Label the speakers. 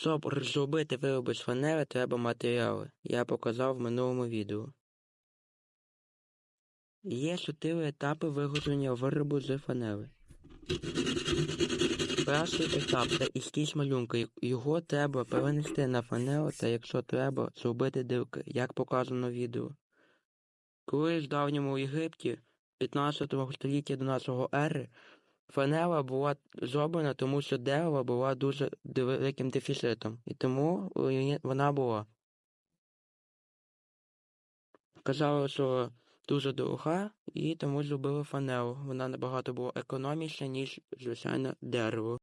Speaker 1: Щоб зробити вироби з фанери, треба матеріали. Я показав в минулому відео. Є чотири етапи виготовлення виробу з фанери. Перший етап це ескіз малюнка. Його треба перенести на фанеру та, якщо треба, зробити дирки, як показано в відео. Колись в давньому Єгипті 15 століття до нашого ери фанера була зроблена, тому що дерево було дуже великим дефіцитом, і тому вона була. Казали, що дуже дорога, і тому зробили фанелу. Вона набагато була економічна, ніж звичайне дерево.